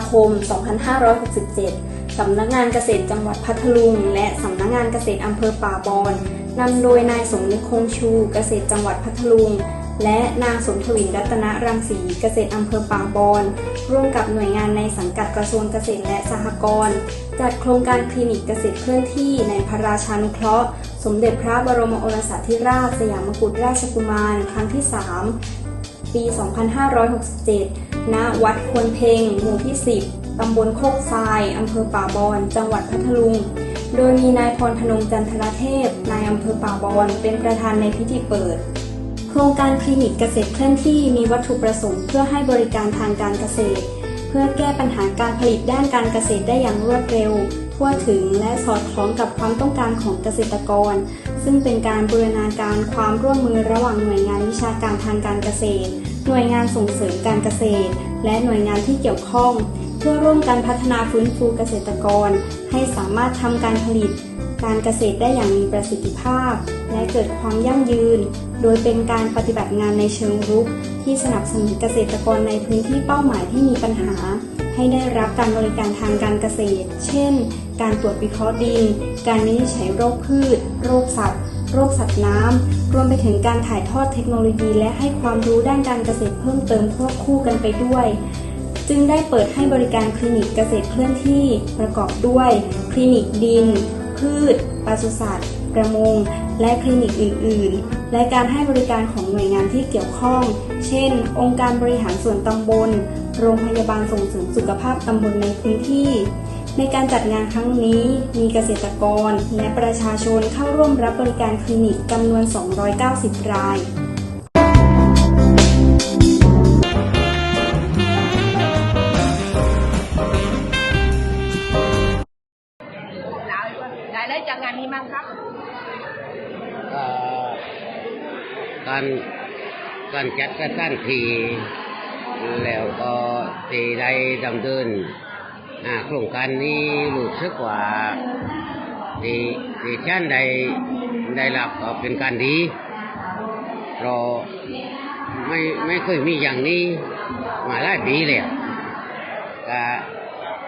ที่24พฤษภาคม 2567 สำนักงานเกษตรจังหวัดพัทลุง และสำนักงานเกษตรอำเภอป่าบอนนำโดยนายสมนึกคงชูเกษตรจังหวัดพัทลุง และนางสมทวินรัตนรังสีเกษตรอำเภอป่าบอนร่วมกับหน่วยงานในสังกัดกระทรวงเกษตรและสหกรณ์จัดโครงการคลินิกเกษตรเคลื่อนที่ในพระราชานุเคราะห์ สมเด็จพระบรมโอรสาธิราชสยามกุฎราชกุมารครั้งที่ 3 ปี 2567 ณวัดควนเพงหมู่ที่ 10 ตำบลโคกทราย อำเภอป่าบอน จังหวัดพัทลุง โดยมีนายพรพนมจันทรเทพ นายอำเภอป่าบอน เป็นประธานในพิธีเปิด โครงการคลินิกเกษตรเคลื่อนที่มีวัตถุประสงค์เพื่อให้บริการทางการเกษตร เพื่อแก้ปัญหาการผลิตด้านการเกษตรได้อย่างรวดเร็ว ทั่วถึงและสอดคล้องกับความต้องการของเกษตรกร ซึ่งเป็นการบูรณาการความร่วมมือระหว่างหน่วยงานวิชาการทางการเกษตร หน่วยงานส่งเสริมการเกษตร และหน่วยงานที่เกี่ยวข้อง เพื่อร่วมกันพัฒนาฟื้นฟูเกษตรกร ให้สามารถทำการผลิต การเกษตรได้อย่างมีประสิทธิภาพ และเกิดความยั่งยืน โดยเป็นการปฏิบัติงานในเชิงรุก ที่สนับสนุนเกษตรกรในพื้นที่เป้าหมายที่มีปัญหา ให้ได้รับการบริการทางการเกษตร เช่น การตรวจวิเคราะห์ดิน การวินิจฉัยโรคพืช โรคสัตว์ โรคสัตว์น้ำ รวมไปถึงการถ่ายทอดเทคโนโลยีและให้ความรู้ด้านการเกษตรเพิ่มเติมควบคู่กันไปด้วย จึงได้เปิดให้บริการคลินิกเกษตรเคลื่อนที่ประกอบด้วย คลินิกดิน พืชปศุสัตว์ ประมง และคลินิกอื่น ๆ และการให้บริการของหน่วยงานที่เกี่ยวข้อง เช่น องค์การบริหารส่วนตำบล โรงพยาบาลส่งเสริมสุขภาพตำบลในพื้นที่ ในการจัดงานครั้งนี้มีเกษตรกรและประชาชนเข้าร่วมรับบริการคลินิกจำนวน 290 รายได้ได้จากงานนี้มั้งครับเอ่อการการจัดสถานที่แล้วก็ที่ได้ดำเนินอ่า โครงการนี้รู้สึกว่าที่ที่ฉันได้ได้รับก็เป็นการดีเพราะไม่ไม่เคยมีอย่างนี้มาหลายปีแล้วก็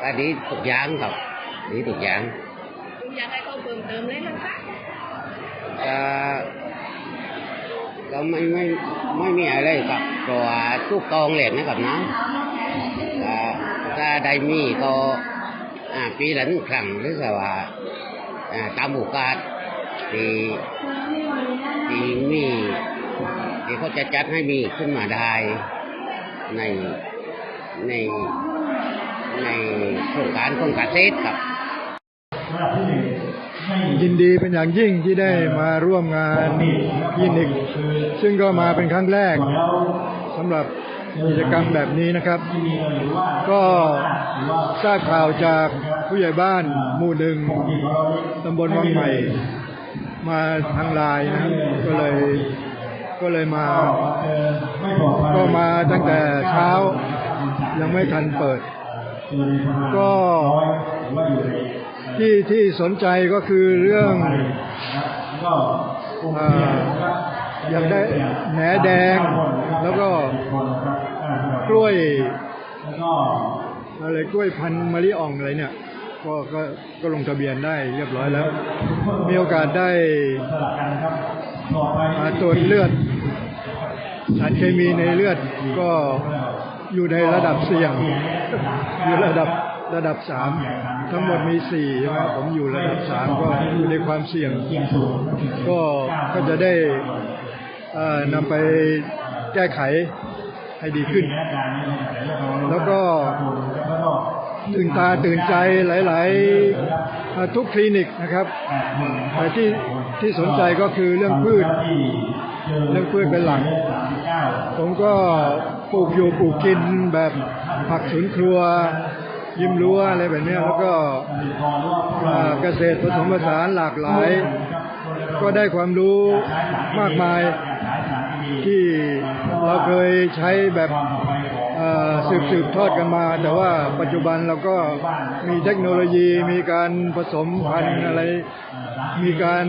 ก็ดีทุกอย่างครับดีทุกอย่างคุณอยากให้เขาเพิ่มเติมเลยมั้งคะก็ก็ไม่ไม่ไม่มีอะไรครับเพราะว่าทุกกองเหล็กนะครับนะก็ ถ้าได้มีก็อ่าปีละหนึ่งครั้งหรือว่าอ่าตามโอกาสที่ที่มีที่เขาจะจัดให้มีขึ้นมาได้ในในในโครงการของเกษตรครับ ยินดีเป็นอย่างยิ่งที่ได้มาร่วมงานคลินิกซึ่งก็มาเป็นครั้งแรกสำหรับ กิจกรรมแบบนี้นะครับ ก็ทราบข่าวจากผู้ใหญ่บ้านหมู่หนึ่งตำบลวังใหม่ มาทางไลน์นะครับก็เลยก็เลยมา ก็มาตั้งแต่เช้ายังไม่ทันเปิด ก็ที่ที่สนใจก็คือเรื่อง อยากได้แหนแดง แล้วก็กล้วยอะไรกล้วยพันมะลิอ่องอะไรเนี่ย ก็ก็ก็ลงทะเบียนได้เรียบร้อยแล้ว มีโอกาสได้มาตรวจเลือดสารเคมีในเลือดก็อยู่ในระดับเสี่ยง อยู่ระดับระดับสามทั้งหมดมีสี่ใช่ไหมผมอยู่ระดับสามก็อยู่ในความเสี่ยง ก็ก็จะได้ นำไปแก้ไขให้ดีขึ้น แล้วก็ตื่นตาตื่นใจหลาย ๆ ทุกคลินิกนะครับแต่ที่ที่สนใจก็คือเรื่องพืช เรื่องพืชเป็นหลัก ผมก็ปลูกอยู่ปลูกกินแบบผักสวนครัว ยิ้มรั้วอะไรแบบนี้แล้วก็เกษตรผสมผสานหลากหลาย ก็ได้ความรู้มากมาย ที่เราเคยใช้แบบสืบสืบทอดกันมา แต่ว่าปัจจุบันเราก็มีเทคโนโลยีมีการผสมพันธุ์อะไร มีการ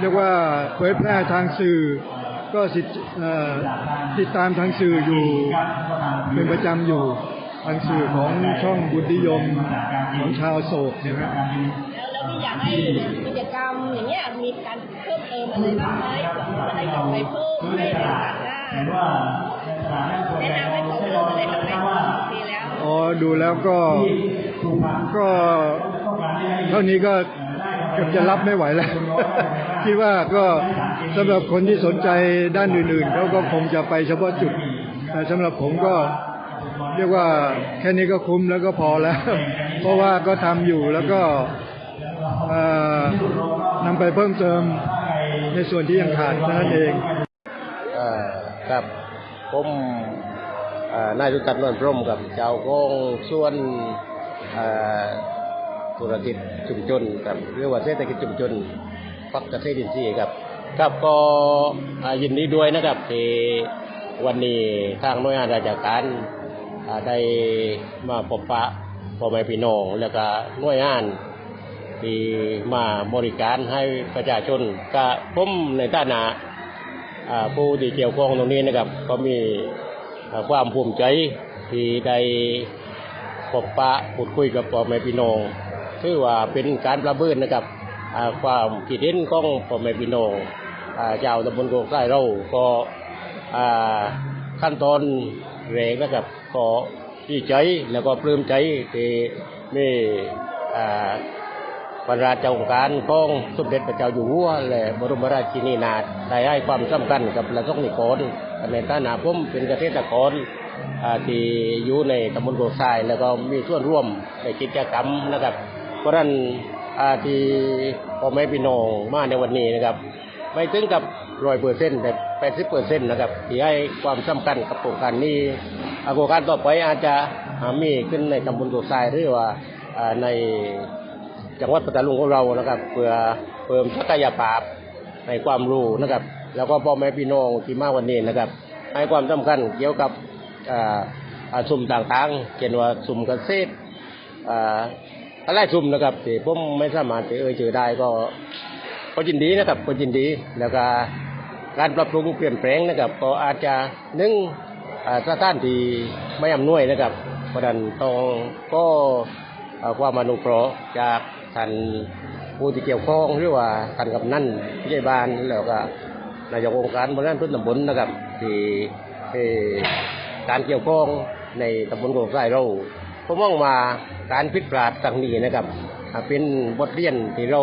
เรียกว่าเผยแพร่ทางสื่อ ก็สิติดตามทางสื่ออยู่เป็นประจำอยู่ทางสื่อของช่องบุญนิยมของชาวโศกเนะฮะแล้วแล้ว ที่อยากให้กิจกรรมอย่างเงี้ยมีการเพิ่มเติมอะไรบ้างไหมอะได้กลับไปเพิ่มให้ในโอกาสหน้าแนะนำให้เพิ่มเติมอะไรบ้างไหมปีแล้วอ๋อดูแล้วก็ก็เท่านี้ก็เกือบจะรับไม่ไหวแล้ว คิดว่าก็สำหรับคนที่สนใจด้านอื่นๆเขาก็คงจะไปเฉพาะจุด แต่สำหรับผมก็เรียกว่าแค่นี้ก็คุ้มแล้วก็พอแล้ว เพราะว่าก็ทำอยู่แล้วก็ นำไปเพิ่มเติมในส่วนที่ยังขาดนั้นเองเออครับผมนายสุทัศน์นวลพรมกับเจ้าของส่วนธุรกิจชุมชนครับเรียกว่าเศรษฐกิจชุมชนฟักเกษตรอินทรีย์ครับ ครับก็ยินดีด้วยนะครับที่วันนี้ทางหน่วยงานราชการได้มาพบปะพ่อแม่พี่น้องแล้วก็หน่วยงาน ที่มาบริการให้ประชาชนก็ผมในฐานะอ่าผู้ที่เกี่ยวข้องตรงนี้นะครับ ก็มีความภูมิใจที่ได้พบปะพูดคุยกับพ่อแม่พี่น้องถือว่าเป็นการประเมินนะครับความคิดเห็นของพ่อแม่พี่น้องอ่ชาวตำบลโกกใต้เราก็ขั้นตอนแรกนะครับก็ดีใจแล้วก็ปลื้มใจที่มีอ่ พระราชองค์การของสมเด็จพระเจ้าอยู่หัวและบรมราชินีนาถได้ให้ความสำคัญกับประสงนิกรในฐานะผมเป็นเกษตรกรที่อยู่ในตำบลโกทรายแล้วก็มีส่วนร่วมในกิจกรรมนะครับ เพราะนั้นที่พ่อแม่พี่น้องมาในวันนี้นะครับ ไม่ถึงกับร้อยเปอร์เซ็นต์แต่แปดสิบเปอร์เซ็นต์นะครับที่ให้ความสำคัญกับโครงการนี้อ่าโครงการต่อไปอาจจะมีขึ้นในตำบลโกทรายหรือว่าใน จังหวัดปัตตานีของเรานะครับ เพื่อเพิ่มศักยภาพในความรู้นะครับ แล้วก็พ่อแม่พี่น้องที่มาวันนี้นะครับ ให้ความสำคัญเกี่ยวกับอาอ่าสุ่มต่างๆเช่นว่าสุ่มเกษตรอาอะไรสุ่มนะครับที่ผมไม่สามารถจะเอ่ยชื่อได้ก็ก็ยินดีนะครับก็ยินดีแล้วก็การปรับปรุงเปลี่ยนแปลงนะครับ ก็อาจจะนึ่งสถานที่ไม่อำนวยนะครับเพราะนั้นต้องก็ความอนุเคราะห์จาก ท่านผู้ที่เกี่ยวข้องหรือว่าท่านกำนันผู้ใหญ่บ้านแล้วก็นายกองค์การบริหารส่วนตำบลนะครับที่การเกี่ยวข้องในตำบลโกกไส้เราผมมองมาการผิดพลาดครั้งนี้นะครับ เป็นบทเรียนที่เรา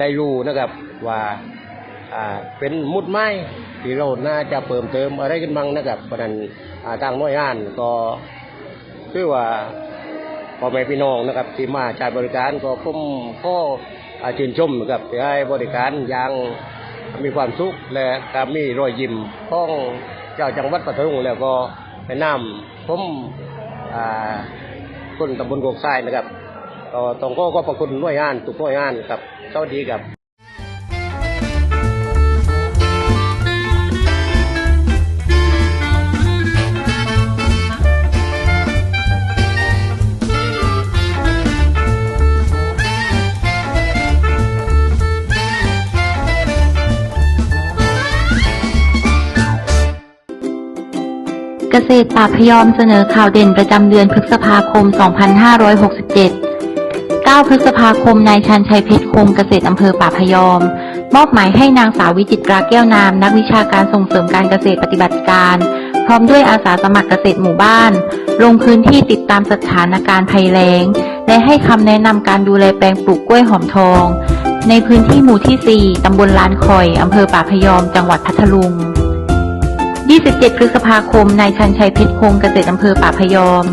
ได้รู้นะครับว่าเป็นมุดไม้ที่เราน่าจะเพิ่มเติมอะไรกันบ้างนะครับเพราะนั้นทางหน่วยงานก็ถือว่า พ่อแม่พี่น้องนะครับที่มาใช้บริการก็ผมก็อ่าชื่นชมนะครับที่ให้บริการอย่างมีความสุขและก็มีรอยยิ้มของเจ้าจังหวัดปทุมแล้วก็แนะนำผมอ่าคนตำบลกกทรายนะครับต้องก็ก็ขอบคุณหน่วยงานทุกหน่วยงานครับสวัสดีครับ กษตรป่าพยอมเสนอข่าวเด่นประจำเดือนพฤษภาคม 2567 9 พฤษภาคม นายชันชัยเพชรคงเกษตรอำเภอป่าพยอม มอบหมายให้นางสาววิจิตราแก้วนาม นักวิชาการส่งเสริมการเกษตรปฏิบัติการ พร้อมด้วยอาสาสมัครเกษตรหมู่บ้าน ลงพื้นที่ติดตามสถานการณ์ภัยแล้ง และให้คำแนะนำการดูแลแปลงปลูกกล้วยหอมทอง ในพื้นที่หมู่ที่ 4 ตำบลลานคอย อำเภอป่าพยอม จังหวัดพัทลุง 27 พฤษภาคม นายชันชัยเพชรคงเกษตรอำเภอป่าพยอม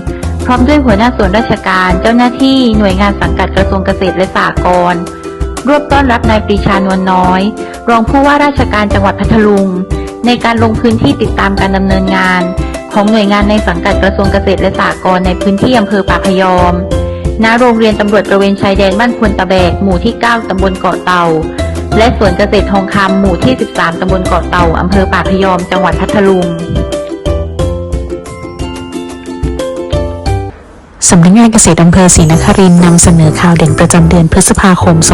พร้อมด้วยหัวหน้าส่วนราชการ เจ้าหน้าที่หน่วยงานสังกัดกระทรวงเกษตรและสหกรณ์ร่วบต้อนรับนายปรีชานวลน้อย รองผู้ว่าราชการจังหวัดพัทลุง ในการลงพื้นที่ติดตามการดำเนินงาน ของหน่วยงานในสังกัดกระทรวงเกษตรและสหกรณ์ในพื้นที่อำเภอป่าพยอม ณ โรงเรียนตำรวจตระเวนชายแดนบ้านควนตะแบก หมู่ที่ 9ตำบลเกาะเต่า และสวนเกษตรทองคำหมู่ที่ 13 ตำบลเกาะเต่า อำเภอป่าพยอม จังหวัดพัทลุง สำนักงานเกษตรอำเภอศรีนครินทร์นำเสนอข่าวเด่นประจำเดือนพฤษภาคม 2567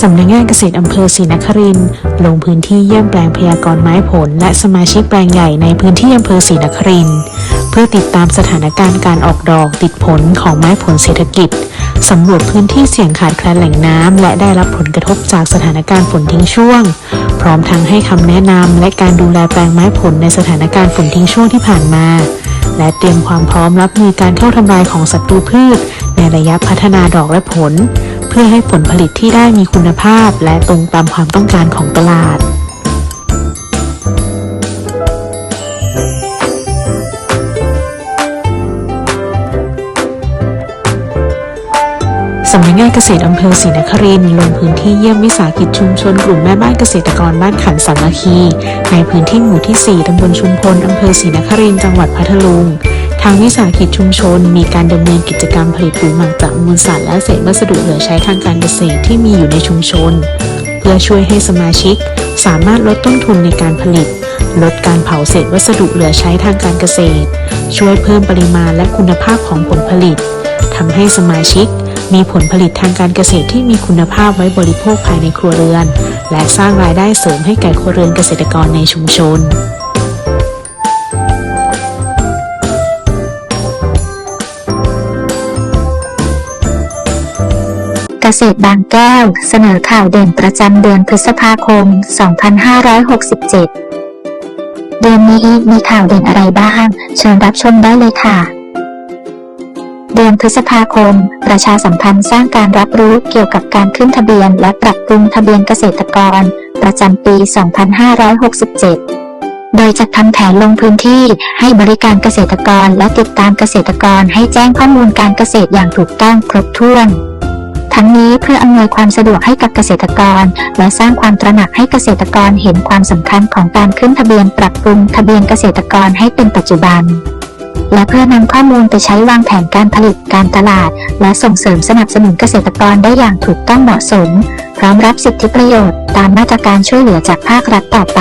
สำนักงานเกษตรอำเภอศรีนครินทร์ลงพื้นที่เยี่ยมแปลงพยากรณ์ไม้ผล และสมาชิกแปลงใหญ่ในพื้นที่อำเภอศรีนครินทร์เพื่อติดตามสถานการณ์การออกดอกติดผลของไม้ผลเศรษฐกิจ สำรวจพื้นที่เสี่ยงขาดแคลนแหล่งน้ำและได้รับผลกระทบจากสถานการณ์ฝนทิ้งช่วง พร้อมทั้งให้คำแนะนำและการดูแลแปลงไม้ผลในสถานการณ์ฝนทิ้งช่วงที่ผ่านมา และเตรียมความพร้อมรับมือการเข้าทำลายของศัตรูพืช ในระยะพัฒนาดอกและผล เพื่อให้ผลผลิตที่ได้มีคุณภาพ และตรงตามความต้องการของตลาด สำนักงานเกษตรอำเภอศรีนครินร์ลงพื้นที่เยี่ยมวิสาหกิจชุมชนกลุ่มแม่บ้านเกษตรกรบ้านขันสามัคคี ในพื้นที่หมู่ที่ 4 ตำบลชุมพล อำเภอศรีนครินจังหวัดพัทลุง ทางวิสาหกิจชุมชน มีการดำเนินกิจกรรมผลิตปุ๋ยหมักจากมูลสัตว์และเศษวัสดุเหลือใช้ทางการเกษตรที่มีอยู่ในชุมชน เพื่อช่วยให้สมาชิก สามารถลดต้นทุนในการผลิต ลดการเผาเศษวัสดุเหลือใช้ทางการเกษตร ช่วยเพิ่มปริมาณและคุณภาพของผลผลิตทำให้สมาชิก มีผลผลิตทางการเกษตรที่มีคุณภาพไว้บริโภคภายในครัวเรือน และสร้างรายได้เสริมให้แก่ครัวเรือนเกษตรกรในชุมชนเกษตรบางแก้ว เสนอข่าวเด่นประจำเดือนพฤษภาคม 2567 เดือนนี้มีข่าวเด่นอะไรบ้าง เชิญรับชมได้เลยค่ะ เดือนพฤษภาคม ประชาสัมพันธ์สร้างการรับรู้เกี่ยวกับการขึ้นทะเบียน และปรับปรุงทะเบียนเกษตรกร ประจำปี 2567โดยจะทำแผนลงพื้นที่ให้บริการเกษตรกรและติดตามเกษตรกรให้แจ้งข้อมูลการเกษตรอย่างถูกต้องครบถ้วน ทั้งนี้เพื่ออำนวยความสะดวกให้กับเกษตรกร และสร้างความตระหนักให้เกษตรกรเห็นความสำคัญของการขึ้นทะเบียนปรับปรุงทะเบียนเกษตรกรให้เป็นปัจจุบัน และเพื่อนำข้อมูลไปใช้วางแผนการผลิตการตลาด และส่งเสริมสนับสนุนเกษตรกรได้อย่างถูกต้องเหมาะสม พร้อมรับสิทธิประโยชน์ตามมาตรการช่วยเหลือจากภาครัฐต่อไป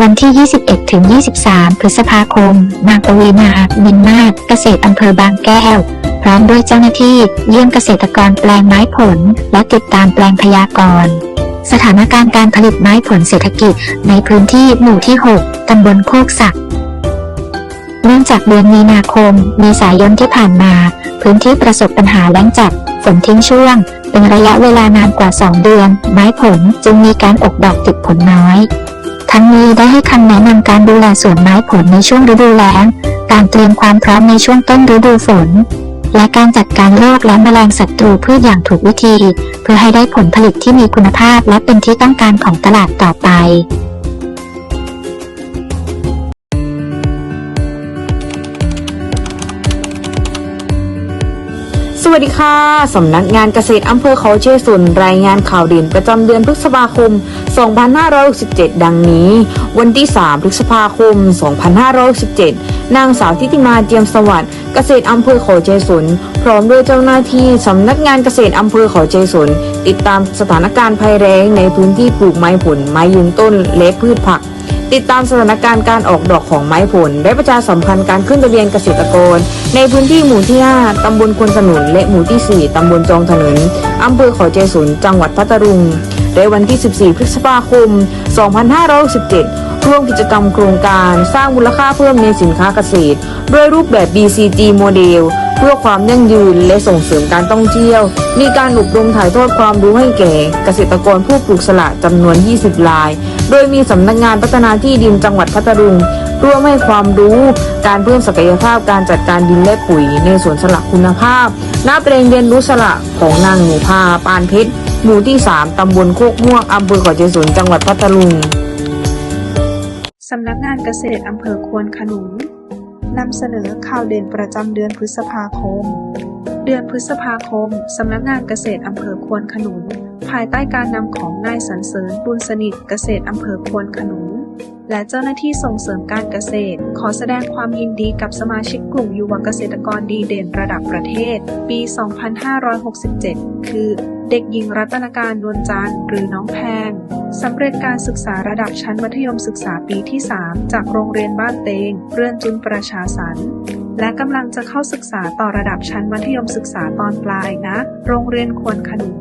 วันที่ 21 ถึง 23 พฤษภาคม นางปวีนามินมาศเกษตรอำเภอบางแก้ว พร้อมด้วยเจ้าหน้าที่เยี่ยมเกษตรกรแปลงไม้ผล และติดตามแปลงพยากรณ์สถานการณ์การผลิตไม้ผลเศรษฐกิจในพื้นที่หมู่ที่ 6 ตำบลโคกศักดิ์ เนื่องจากเดือนมีนาคม เมษายนที่ผ่านมา พื้นที่ประสบปัญหาแล้งจัด ฝนทิ้งช่วง เป็นระยะเวลานานกว่า 2 เดือน ไม้ผลจึงมีการอกดอกติดผลน้อย ทั้งนี้ได้ให้คำแนะนำการดูแลสวนไม้ผลในช่วงฤดูแล้ง การเตรียมความพร้อมในช่วงต้นฤดูฝน และการจัดการโรคและแมลงศัตรูพืชอย่างถูกวิธี เพื่อให้ได้ผลผลิตที่มีคุณภาพและเป็นที่ต้องการของตลาดต่อไป วัสดีค่ะ สำนักงานเกษตรอำเภอเขาเชยสุนรายงานข่าวเด่นประจำเดือนพฤษภาคม 2567 ดังนี้ วันที่ 3 พฤษภาคม 2567 นางสาวทิติมาเจียมสวัสดิ์เกษตรอำเภอเขาเชยสุนพร้อมด้วยเจ้าหน้าที่สำนักงานเกษตรอำเภอเขาเชยสุนติดตามสถานการณ์ภัยแล้งในพื้นที่ปลูกไม้ผลไม้ยืนต้นและพืชผัก ติดตามสถานการณ์การออกดอกของไม้ผล และประชาสัมพันธ์การขึ้นทะเบียนเกษตรกร ในพื้นที่หมู่ที่ 5 ตำบลควนสนุน และหมู่ที่ 4 ตำบลจองถนน อำเภอเขาเจสุน จังหวัดพัทลุงในวันที่ 14 พฤษภาคม 2567 ร่วมกิจกรรมโครงการสร้างมูลค่าเพิ่มในสินค้าเกษตร ด้วยรูปแบบ BCG โมเดลเพื่อความยั่งยืนและส่งเสริมการท่องเที่ยว มีการอบรมถ่ายทอดความรู้ให้แก่ เกษตรกรผู้ปลูกสละจำนวน 20 ราย โดยมีสำนักงานพัฒนาที่ดินจังหวัดพัทลุงร่วมให้ความรู้การเพิ่มศักยภาพการจัดการดินและปุ๋ย ในสวนสละคุณภาพณแปลงเรียนรู้สละของนางหนูพาปานเพชรหมู่ที่ 3 ตำบลโคกม่วงอำเภอขอเจสุนจังหวัดพัทลุง สำนักงานเกษตรอำเภอควนขนุน นำเสนอข่าวเด่นประจำเดือนพฤษภาคม เดือนพฤษภาคม สำนักงานเกษตรอำเภอควนขนุน ภายใต้การนำของนายสรรเสริญบุญสนิทเกษตรอำเภอควนขนุน และเจ้าหน้าที่ส่งเสริมการเกษตร ขอแสดงความยินดีกับสมาชิกกลุ่มยุวเกษตรกรดีเด่นระดับประเทศ ปี 2567 คือ เด็กหญิงรัตนการดวลจันทร์หรือน้องแพงสำเร็จการศึกษาระดับชั้นมัธยมศึกษาปีที่ 3 จากโรงเรียนบ้านเตง เรือนจุนประชาสรรค์และกำลังจะเข้าศึกษาต่อระดับชั้นมัธยมศึกษาตอนปลายนะ โรงเรียนควรขนุน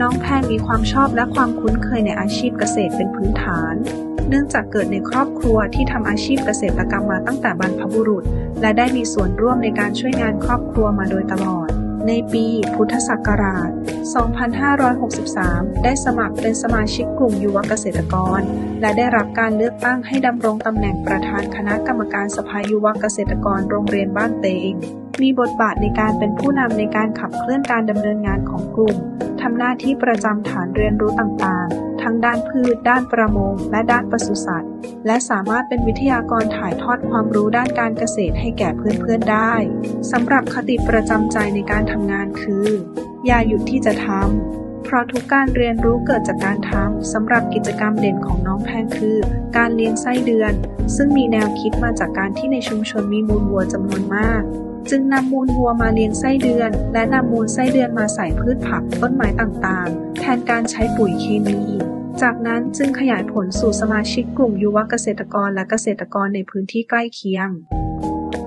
น้องแพนมีความชอบและความคุ้นเคยในอาชีพเกษตรเป็นพื้นฐาน เนื่องจากเกิดในครอบครัวที่ทำอาชีพเกษตรกรรมมาตั้งแต่บรรพบุรุษ และได้มีส่วนร่วมในการช่วยงานครอบครัวมาโดยตลอด ในปีพุทธศักราช 2563 ได้สมัครเป็นสมาชิกกลุ่มยุวเกษตรกร และได้รับการเลือกตั้งให้ดำรงตำแหน่งประธานคณะกรรมการสภายุวเกษตรกรโรงเรียนบ้านเตงมีบทบาทในการเป็นผู้นำในการขับเคลื่อนการดำเนินงานของกลุ่มทำหน้าที่ประจำฐานเรียนรู้ต่างๆ ทั้งด้านพืช ด้านประมง และด้านปศุสัตว์ และสามารถเป็นวิทยากรถ่ายทอดความรู้ด้านการเกษตรให้แก่เพื่อนๆได้สำหรับคติประจำใจในการทำงานคือ อย่าหยุดที่จะทำเพราะทุกการเรียนรู้เกิดจากการทำสำหรับกิจกรรมเด่นของน้องแพนคือ การเลี้ยงไส้เดือน ซึ่งมีแนวคิดมาจากการที่ในชุมชนมีมูลวัวจำนวนมาก จึงนำมูลวัวมาเลี้ยงไส้เดือน และนำมูลไส้เดือนมาใส่พืชผักต้นไม้ต่างๆ แทนการใช้ปุ๋ยเคมี จากนั้นจึงขยายผลสู่สมาชิกกลุ่มยุวเกษตรกรและเกษตรกรในพื้นที่ใกล้เคียง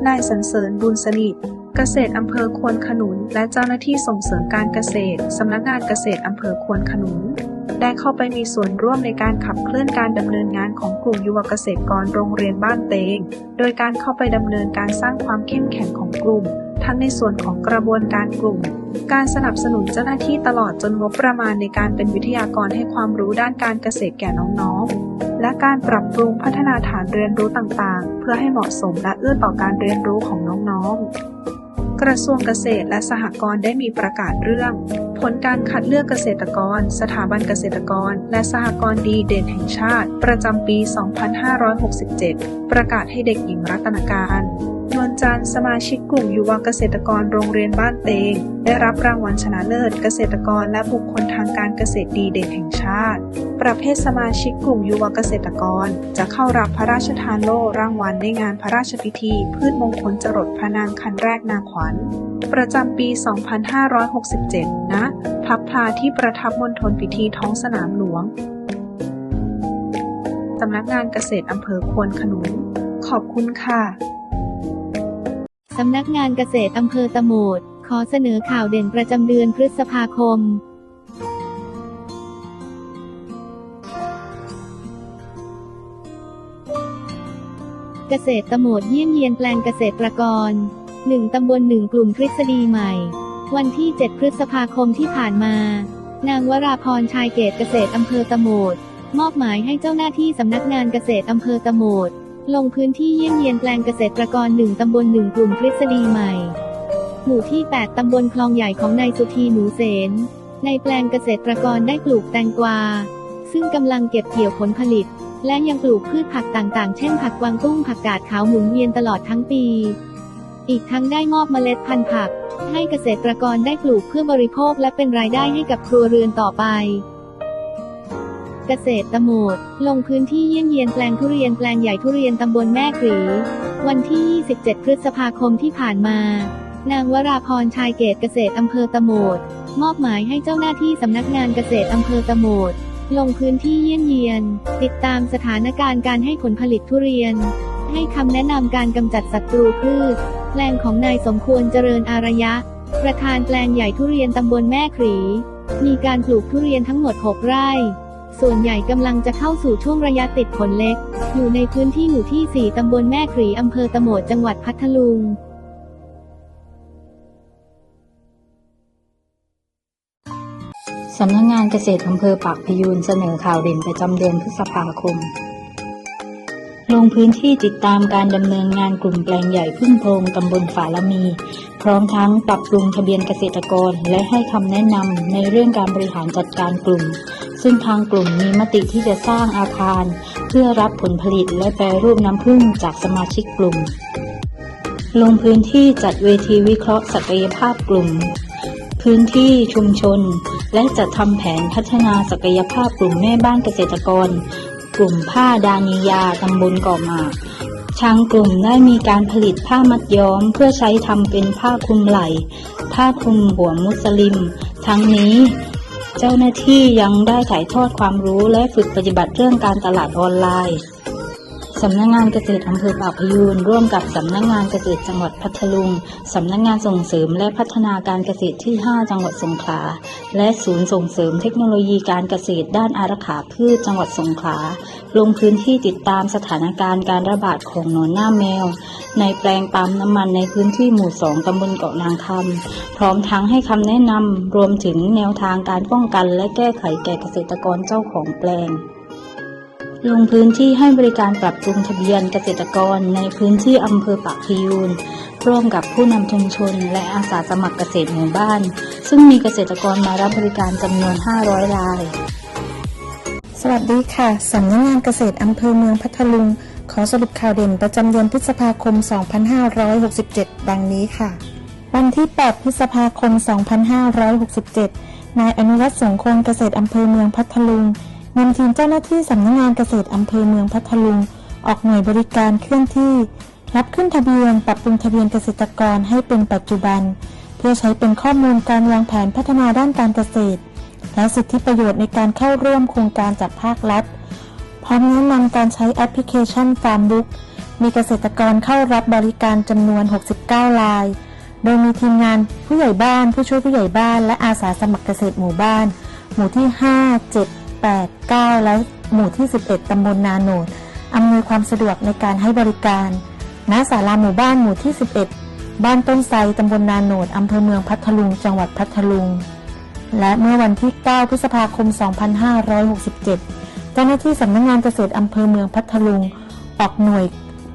นายสรรเสริญบุญสนิทเกษตรอำเภอควนขนุน และเจ้าหน้าที่ส่งเสริมการเกษตร สำนักงานเกษตรอำเภอควนขนุน ได้เข้าไปมีส่วนร่วมในการขับเคลื่อนการดำเนินงานของกลุ่มยุวเกษตรกรโรงเรียนบ้านเตง โดยการเข้าไปดำเนินการสร้างความเข้มแข็งของกลุ่ม ทั้งในส่วนของกระบวนการกลุ่ม การสนับสนุนเจ้าหน้าที่ตลอดจนงบประมาณในการเป็นวิทยากรให้ความรู้ด้านการเกษตรแก่น้องๆ และการปรับปรุงพัฒนาฐานเรียนรู้ต่างๆ เพื่อให้เหมาะสมและเอื้อต่อการเรียนรู้ของน้องๆ กระทรวงเกษตรและสหกรณ์ได้มีประกาศเรื่อง ผลการคัดเลือกเกษตรกร สถาบันเกษตรกร และสหกรณ์ดีเด่นแห่งชาติ ประจำปี 2567 ประกาศให้เด็กหญิงรัตนการ วลจันทร์สมาชิกกลุ่มยุวเกษตรกรโรงเรียนบ้านเตง ได้รับรางวัลชนะเลิศเกษตรกรและบุคคลทางการเกษตรดีเด่นแห่งชาติ ประเภทสมาชิกกลุ่มยุวเกษตรกร จะเข้ารับพระราชทานโล่รางวัลในงานพระราชพิธี พืชมงคลจรดพระนางคันแรกนาขวัญ ประจำปี 2567ณพับพลาที่ประทับมณฑลพิธีท้องสนามหลวงสำนักงานเกษตรอำเภอควนขนุนขอบคุณค่ะ สำนักงานเกษตรอำเภอตะโหมด ขอเสนอข่าวเด่นประจำเดือนพฤษภาคม เกษตรตะโหมดเยี่ยมเยียนแปลงเกษตรกร1ตำบลหนึ่งกลุ่มทฤษฎีใหม่ วันที่ 7 พฤษภาคมที่ผ่านมา นางวราพรชายเกตเกษตรอำเภอตะโหมด มอบหมายให้เจ้าหน้าที่สำนักงานเกษตรอำเภอตะโหมด ลงพื้นที่เยี่ยมเยียนแปลงเกษตรกรหนึ่งตำบลหนึ่งกลุ่มทฤษฎีใหม่ หมู่ที่ 8 ตำบลคลองใหญ่ของนายสุธีหนูเสน ในแปลงเกษตรกรได้ปลูกแตงกวา ซึ่งกำลังเก็บเกี่ยวผลผลิต และยังปลูกพืชผักต่างๆ เช่นผักกวางตุ้งผักกาดขาวหมุนเวียนตลอดทั้งปี อีกทั้งได้มอบเมล็ดพันธุ์ผัก ให้เกษตรกรได้ปลูกเพื่อบริโภคและเป็นรายได้ให้กับครัวเรือนต่อไป เกษตรตะโมดลงพื้นที่เยี่ยมเยียนแปลงทุเรียนแปลงใหญ่ทุเรียนตำบลแม่กรีวันที่ 27 พฤษภาคมที่ผ่านมา นางวราพรชายเกตเกษตรอำเภอตะโมดมอบหมายให้เจ้าหน้าที่สำนักงานเกษตรอำเภอตะโมดลงพื้นที่เยี่ยมเยียน ติดตามสถานการณ์การให้ผลผลิตทุเรียน ให้คำแนะนำการกำจัดศัตรูพืชแปลงของนายสมควรเจริญอารยะ ประธานแปลงใหญ่ทุเรียนตำบลแม่ขรีมีการปลูกทุเรียนทั้งหมด 6 ไร่ ส่วนใหญ่กำลังจะเข้าสู่ช่วงระยะติดผลเล็ก อยู่ในพื้นที่หมู่ที่ 4 ตำบลแม่ขรีอำเภอตะโหมดจังหวัดพัทลุงสำนักงานเกษตรอำเภอปากพยูนเสนอข่าวเด่นประจำเดือนพฤษภาคม ลงพื้นที่ติดตามการดำเนินงานกลุ่มแปลงใหญ่พึ่งโพรงตำบลฝาละมี พร้อมทั้งปรับปรุงทะเบียนเกษตรกร และให้คำแนะนำในเรื่องการบริหารจัดการกลุ่ม ซึ่งทางกลุ่มมีมติที่จะสร้างอาคาร เพื่อรับผลผลิตและแปรรูปน้ำผึ้งจากสมาชิกกลุ่ม ลงพื้นที่จัดเวทีวิเคราะห์ศักยภาพกลุ่มพื้นที่ชุมชน และจัดทำแผนพัฒนาศักยภาพกลุ่มแม่บ้านเกษตรกร กลุ่มผ้าดานิยาตำบลเกาะหมากทางกลุ่มได้มีการผลิตผ้ามัดย้อมเพื่อใช้ทำเป็นผ้าคลุมไหล่ ผ้าคลุมหัวมุสลิม ทั้งนี้เจ้าหน้าที่ยังได้ถ่ายทอดความรู้และฝึกปฏิบัติเรื่องการตลาดออนไลน์ สำนักงานเกษตรอำเภอปากพยูนร่วมกับสำนักงานเกษตรจังหวัดพัทลุง สำนักงานส่งเสริมและพัฒนาการเกษตรที่ 5 จังหวัดสงขลา และศูนย์ส่งเสริมเทคโนโลยีการเกษตรด้านอารักขาพืชจังหวัดสงขลา ลงพื้นที่ติดตามสถานการณ์การระบาดของหนอนหน้าแมว ในแปลงปั๊มน้ำมันในพื้นที่หมู่ 2 ตำบลเกาะนางคำพร้อมทั้งให้คำแนะนำรวมถึงแนวทางการป้องกัน และแก้ไขแก่เกษตรกรเจ้าของแปลง ลงพื้นที่ให้บริการปรับปรุงทะเบียนเกษตรกรในพื้นที่อำเภอปากพยูนร่วมกับผู้นำชุมชน และอาสาสมัครเกษตรหมู่บ้าน ซึ่งมีเกษตรกรมารับบริการจำนวน 500 ราย สวัสดีค่ะสำนักงานเกษตรอำเภอเมืองพัทลุง ขอสรุปข่าวเด่นประจำเดือนพฤษภาคม 2567 ดังนี้ค่ะ วันที่ 8 พฤษภาคม 2567 นายอนุรัตน์สงคงเกษตรอำเภอเมืองพัทลุง นำทีมเจ้าหน้าที่สำนักงานเกษตรอำเภอเมืองพัทลุง ออกหน่วยบริการเคลื่อนที่ รับขึ้นทะเบียนปรับปรุงทะเบียนเกษตรกรให้เป็นปัจจุบัน เพื่อใช้เป็นข้อมูลการวางแผนพัฒนาด้านการเกษตร และสิทธิประโยชน์ในการเข้าร่วมโครงการจากภาครัฐ พร้อมแนะนำการใช้แอปพลิเคชัน Farmbook มีเกษตรกรเข้ารับบริการจำนวน 69 ราย โดยมีทีมงานผู้ใหญ่บ้าน ผู้ช่วยผู้ใหญ่บ้าน และอาสาสมัครเกษตรหมู่บ้าน หมู่ที่ 5 7 8 9 และหมู่ที่ 11 ตำบลนาโนดอำนวยความสะดวกในการให้บริการณศาลาหมู่บ้านหมู่ที่ 11 บ้านต้นไทรตำบลนาโนดอำเภอเมืองพัทลุง จังหวัดพัทลุง และเมื่อวันที่ 9 พฤษภาคม 2567 เจ้าหน้าที่สำนักงานเกษตรอำเภอเมืองพัทลุง ออกหน่วย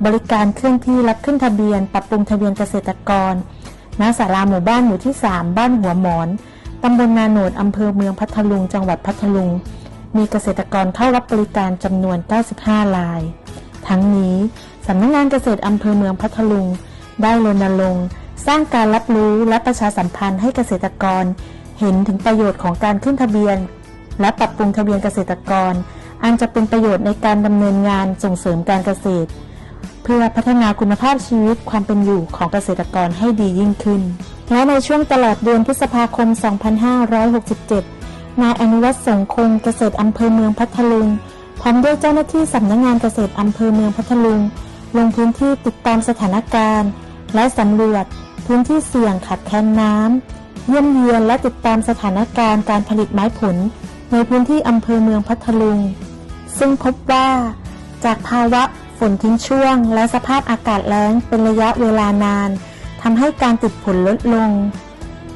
บริการเคลื่อนที่รับขึ้นทะเบียน ปรับปรุงทะเบียนเกษตรกร ณ ศาลาหมู่บ้านหมู่ที่ 3 บ้านหัวหมอน ตำบลนาโนดอำเภอเมืองพัทลุง จังหวัดพัทลุง มีเกษตรกรเข้ารับบริการจำนวน 95 ราย ทั้งนี้สำนักงานเกษตรอำเภอเมืองพัทลุง ได้รณรงค์สร้างการรับรู้และประชาสัมพันธ์ให้เกษตรกร เห็นถึงประโยชน์ของการขึ้นทะเบียน และปรับปรุงทะเบียนเกษตรกร อันจะเป็นประโยชน์ในการดำเนินงานส่งเสริมการเกษตร เพื่อพัฒนาคุณภาพชีวิตความเป็นอยู่ของเกษตรกรให้ดียิ่งขึ้นและในช่วงตลอดเดือนพฤษภาคม 2567 นายอนุวัฒน์สงคงเกษตรอำเภอเมืองพัทลุงพร้อมด้วยเจ้าหน้าที่สำนักงานเกษตรอำเภอเมืองพัทลุง ลงพื้นที่ติดตามสถานการณ์ และสำรวจพื้นที่เสี่ยงขาดแคลนน้ำเยี่ยมเยียนและติดตามสถานการณ์การผลิตไม้ผล ในพื้นที่อำเภอเมืองพัทลุง ซึ่งพบว่า จากภาวะฝนทิ้งช่วง และสภาพอากาศแล้งเป็นระยะเวลานานทำให้การติดผลลดลง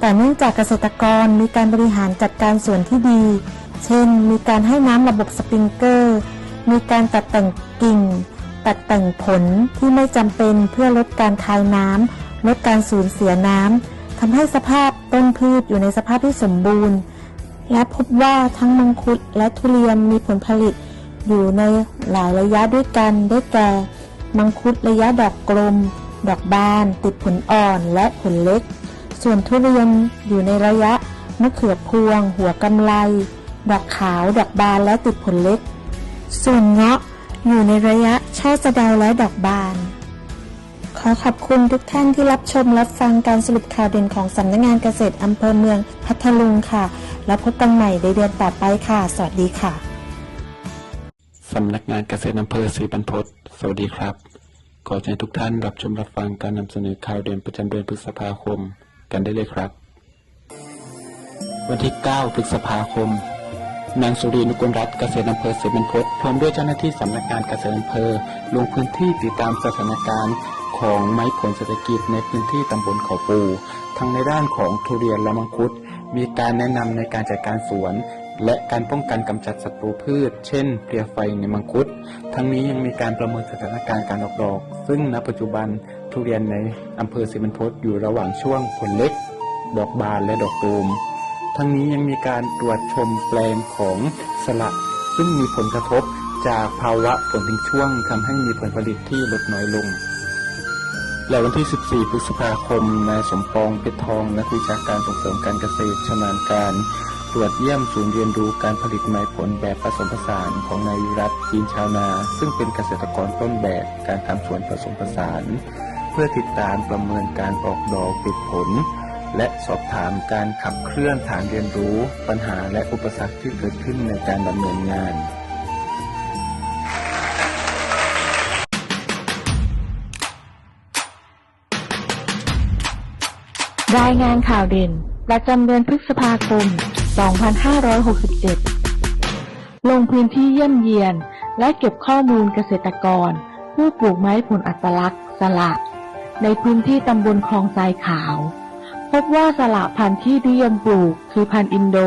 แต่เนื่องจากเกษตรกรมีการบริหารจัดการสวนที่ดี เช่น มีการให้น้ำระบบสปริงเกอร์ มีการตัดแต่งกิ่ง ตัดแต่งผลที่ไม่จำเป็นเพื่อลดการคายน้ำลดการสูญเสียน้ำทำให้สภาพต้นพืชอยู่ในสภาพที่สมบูรณ์ และพบว่าทั้งมังคุดและทุเรียนมีผลผลิต อยู่ในหลายระยะด้วยกันได้แก่ มังคุดระยะดอกกลม ดอกบาน ติดผลอ่อนและผลเล็ก ส่วนทุเรียนอยู่ในระยะมะเขือพวง หัวกำไล ดอกขาว ดอกบานและติดผลเล็ก ส่วนเงาะอยู่ในระยะช่อสะเดาและดอกบาน ขอขอบคุณทุกท่านที่รับชมรับฟังการสรุปข่าวเด่นของสำนักงานเกษตรอำเภอเมืองพัทลุงค่ะ แล้วพบกันใหม่ในเดือนต่อไปค่ะ สวัสดีค่ะสำนักงานเกษตรอำเภอศรีบรรพตสวัสดีครับขอเชิญทุกท่านรับชมรับฟังการนำเสนอข่าวเด่นประจำเดือนพฤษภาคม กันได้เลยครับ วันที่ 9 พฤษภาคม นางสุรีนุกุลรัตน์เกษตรอำเภอศรีบรรพตพร้อมด้วยเจ้าหน้าที่สำนักงานเกษตรอำเภอลงพื้นที่ติดตามสถานการณ์ของไม้ผลเศรษฐกิจในพื้นที่ตำบลเขาปู ทั้งในด้านของทุเรียนและมังคุด มีการแนะนำในการจัดการสวน และการป้องกันกำจัดศัตรูพืช เช่นเพลียไฟในมังคุด ทั้งนี้ยังมีการประเมินสถานการณ์การออกดอก ซึ่งณปัจจุบัน ทุเรียนในอำเภอสิมันพดอยู่ระหว่างช่วงผลเล็ก ดอกบานและดอกตูม ทั้งนี้ยังมีการตรวจชมแปลงของสละซึ่งมีผลกระทบจากภาวะฝนทิ้งช่วงทำให้มีผลผลิตที่ลดน้อยลง และวันที่ 14 พฤษภาคม นายสมปองเพชรทอง นักวิชาการส่งเสริมการเกษตรชำนาญการ ตรวจเยี่ยมศูนย์เรียนรู้การผลิตไม้ผลแบบผสมผสานของนายวิรัตจีนชาวนา ซึ่งเป็นเกษตรกรต้นแบบการทำสวนผสมผสาน เพื่อติดตามประเมินการออกดอกติดผล และสอบถามการขับเคลื่อนฐานเรียนรู้ ปัญหาและอุปสรรคที่เกิดขึ้นในการดำเนินงานรายงานข่าวเด่น ประจำเดือนพฤษภาคม 2567 ลงพื้นที่เยี่ยมเยียน และเก็บข้อมูลเกษตรกร ผู้ปลูกไม้ผลอัตลักษณ์สลัก ในพื้นที่ตำบลคลองทรายขาว พบว่าสละพันธุ์ที่นิยมปลูกคือพันธุ์อินโด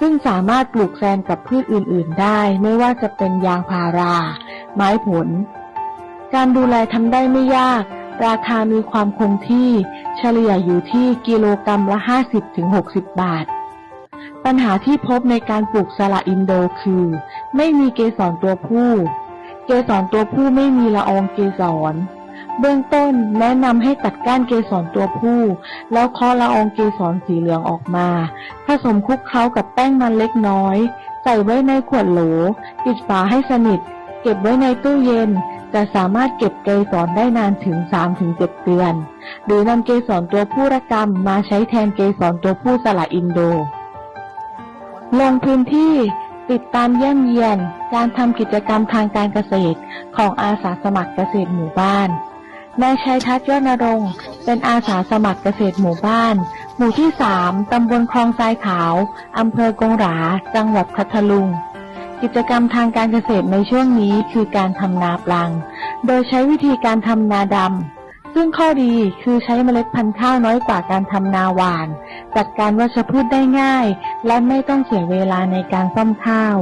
ซึ่งสามารถปลูกแซมกับพืชอื่น ๆ ได้ ไม่ว่าจะเป็นยางพารา ไม้ผล การดูแลทำได้ไม่ยาก ราคามีความคงที่เฉลี่ยอยู่ที่กิโลกรรัมละ 50-60 บาท ปัญหาที่พบในการปลูกสละอินโดคือ ไม่มีเกสรตัวผู้ เกสรตัวผู้ไม่มีละอองเกสร เบื้องต้นแนะนำให้ตัดก้านเกสรตัวผู้ แล้วเคาะละอองเกสรสีเหลืองออกมา ผสมคลุกเคล้ากับแป้งมันเล็กน้อย ใส่ไว้ในขวดโหล ปิดฝาให้สนิท เก็บไว้ในตู้เย็นจะสามารถเก็บเกสรได้นานถึง 3-7 เดือน หรือนำเกสรตัวผู้ระกำมาใช้แทนเกสรตัวผู้สละอินโด ลงพื้นที่ติดตามเยี่ยมเยียน การทำกิจกรรมทางการเกษตรของอาสาสมัครเกษตรหมู่บ้าน นายชัยทัศน์ยอดนรงค์เป็นอาสาสมัครเกษตรหมู่บ้าน หมู่ที่3ตำบลคลองทรายขาว อำเภอกงหรา จังหวัดพัทลุง กิจกรรมทางการเกษตรในช่วงนี้คือการทำนาปลัง โดยใช้วิธีการทำนาดำ ซึ่งข้อดีคือใช้เมล็ดพันธุ์ข้าวน้อยกว่าการทำนาหวาน จัดการวัชพืชได้ง่าย และไม่ต้องเสียเวลาในการซ่อมข้าว